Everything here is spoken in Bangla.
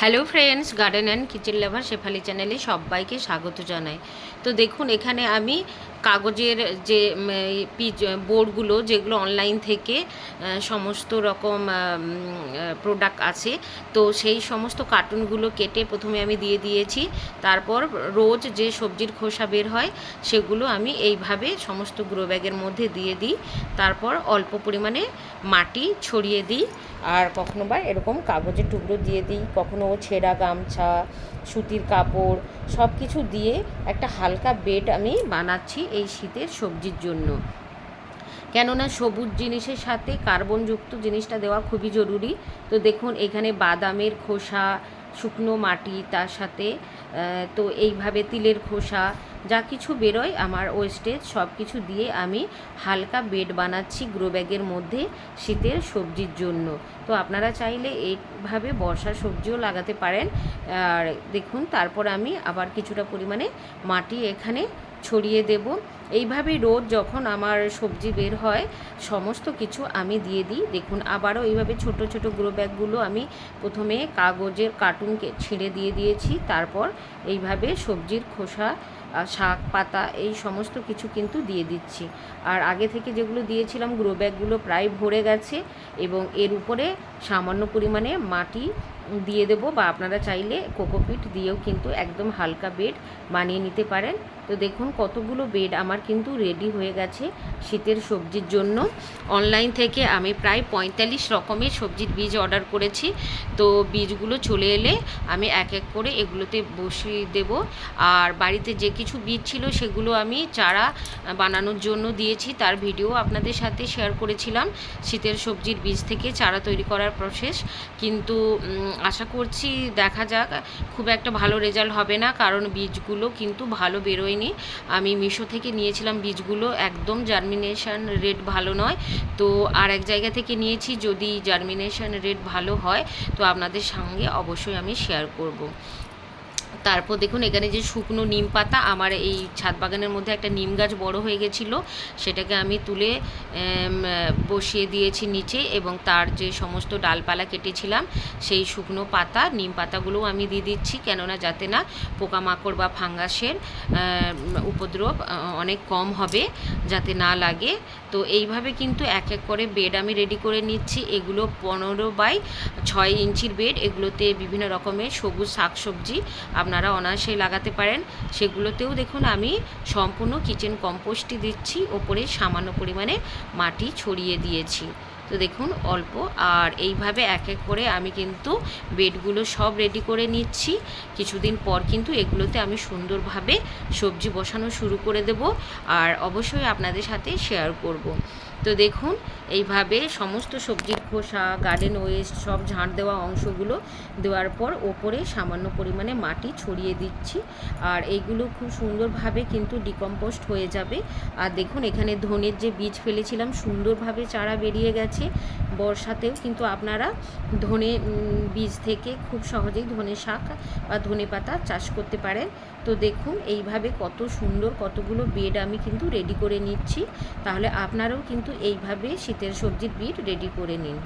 Hello friends garden and kitchen lover Shefali চ্যানেলে সবাইকে স্বাগত জানাই। তো দেখুন, এখানে আমি কাগজের যে পিচ, বোর্ডগুলো যেগুলো অনলাইন থেকে সমস্ত রকম প্রোডাক্ট আছে। তো সেই সমস্ত কার্টুনগুলো কেটে প্রথমে আমি দিয়ে দিয়েছি। তারপর রোজ যে সবজির খোসা বের হয়, সেগুলো আমি এইভাবে সমস্ত গ্রো ব্যাগের মধ্যে দিয়ে দিই। তারপর অল্প পরিমাণে মাটি ছড়িয়ে দিই। আর কখনো বা এরকম কাগজের টুকরো দিয়ে দিই। কখনো ছেঁড়া গামছা, সুতির কাপড় সব কিছু দিয়ে একটা হালকা বেড আমি বানাচ্ছি এই শীতের সবজির জন্য। কেননা সবুজ জিনিসের সাথে কার্বনযুক্ত জিনিসটা দেওয়া খুবই জরুরি। তো দেখুন, এখানে বাদামের খোসা, শুকনো মাটি, তার সাথে তো এইভাবে তিলের খোসা, যা কিছু বেরোয় আমার ওয়েস্টেজ সব কিছু দিয়ে আমি হালকা বেড বানাচ্ছি গ্রো ব্যাগের মধ্যে শীতের সবজির জন্য। তো আপনারা চাইলে এইভাবে বর্ষা সবজিও লাগাতে পারেন। আর দেখুন, তারপর আমি আবার কিছুটা পরিমাণে মাটি এখানে ছড়িয়ে দেব। এইভাবেই রোজ যখন আমার সবজি বের হয়, সমস্ত কিছু আমি দিয়ে দিই। দেখুন, আবারও এইভাবে ছোট ছোট গ্রো ব্যাগগুলো আমি প্রথমে কাগজের কার্টুনকে ছিঁড়ে দিয়ে দিয়েছি। তারপর এইভাবে সবজির খোসা শাক, পাতা, এই সমস্ত কিছু কিন্তু দিয়ে দিচ্ছি। আর আগে থেকে যেগুলো দিয়েছিলাম গ্রো ব্যাগগুলো প্রায় ভরে গেছে এবং এর উপরে সামান্য পরিমাণে মাটি দিয়ে দেবো বা আপনারা চাইলে কোকোপিট দিয়েও কিন্তু একদম হালকা বেড বানিয়ে নিতে পারেন। তো দেখুন কতগুলো বেড আমার কিন্তু রেডি হয়ে গেছে শীতের সবজির জন্য। অনলাইন থেকে আমি প্রায় পঁয়তাল্লিশ রকমের সবজির বীজ অর্ডার করেছি। তো বীজগুলো চলে এলে আমি এক এক করে এগুলোতে বসিয়ে দেব। আর বাড়িতে যে কিছু বীজ ছিল সেগুলো আমি চারা বানানোর জন্য দিয়েছি। তার ভিডিও আপনাদের সাথে শেয়ার করেছিলাম। শীতের সবজির বীজ থেকে চারা তৈরি করার প্রসেস। কিন্তু আশা করছি দেখা যাক। খুব একটা ভালো রেজাল্ট হবে না, কারণ বীজগুলো কিন্তু ভালো বেরোয়নি। আমি মিশো থেকে নিয়েছিলাম বীজগুলো, একদম জার্মিনেশন রেট ভালো নয়। তো আর এক জায়গা থেকে নিয়েছি, যদি জার্মিনেশান রেট ভালো হয়, তো আপনাদের সঙ্গে অবশ্যই আমি শেয়ার করব। তারপর দেখুন, এখানে যে শুকনো নিম পাতা, আমার এই ছাদ বাগানের মধ্যে একটা নিম গাছ বড় হয়ে গেছিল। সেটাকে আমি তুলে বসিয়ে দিয়েছি নিচে এবং তার যে সমস্ত ডালপালা কেটেছিলাম, সেই শুকনো পাতা, নিম পাতাগুলোও আমি দিয়ে দিচ্ছি। কেননা যাতে না পোকামাকড় বা ফাঙ্গাসের উপদ্রব অনেক কম হবে, যাতে না লাগে। তো এইভাবে কিন্তু এক এক করে বেড আমি রেডি করে নিচ্ছি। এগুলো পনেরো বাই ছয় ইঞ্চির বেড। এগুলোতে বিভিন্ন রকমের সবুজ শাকসবজি আপনারা অনায়াসে লাগাতে পারেন। সেগুলোতেও দেখুন আমি সম্পূর্ণ কিচেন কম্পোস্টটি দিচ্ছি। ওপরে সামান্য পরিমাণে মাটি ছড়িয়ে দিয়েছি। তো দেখুন, অল্প। আর এইভাবে এক এক করে আমি কিন্তু বেডগুলো সব রেডি করে নিচ্ছি। কিছুদিন পর কিন্তু এগুলোতে আমি সুন্দরভাবে সবজি বসানো শুরু করে দেব আর অবশ্যই আপনাদের সাথে শেয়ার করব। তো দেখুন, এইভাবে সমস্ত সবজির খোসা গার্ডেন ওয়েস্ট সব ঝাঁট দেওয়া অংশগুলো দেওয়ার পর ওপরে সামান্য পরিমাণে মাটি ছড়িয়ে দিচ্ছি। আর এইগুলো খুব সুন্দরভাবে কিন্তু ডিকম্পোস্ট হয়ে যাবে। আর দেখুন, এখানে ধনের যে বীজ ফেলেছিলাম, সুন্দরভাবে চারা বেরিয়ে গেছে। বর্ষাতেও কিন্তু আপনারা ধনে বীজ থেকে খুব সহজেই ধনে শাক বা ধনে পাতা চাষ করতে পারেন। তো দেখুন, এইভাবে কত সুন্দর কতগুলো বেড আমি কিন্তু রেডি করে নিচ্ছি। তাহলে আপনারাও কিন্তু এইভাবে শীতের সবজির বিড রেডি করে নিন।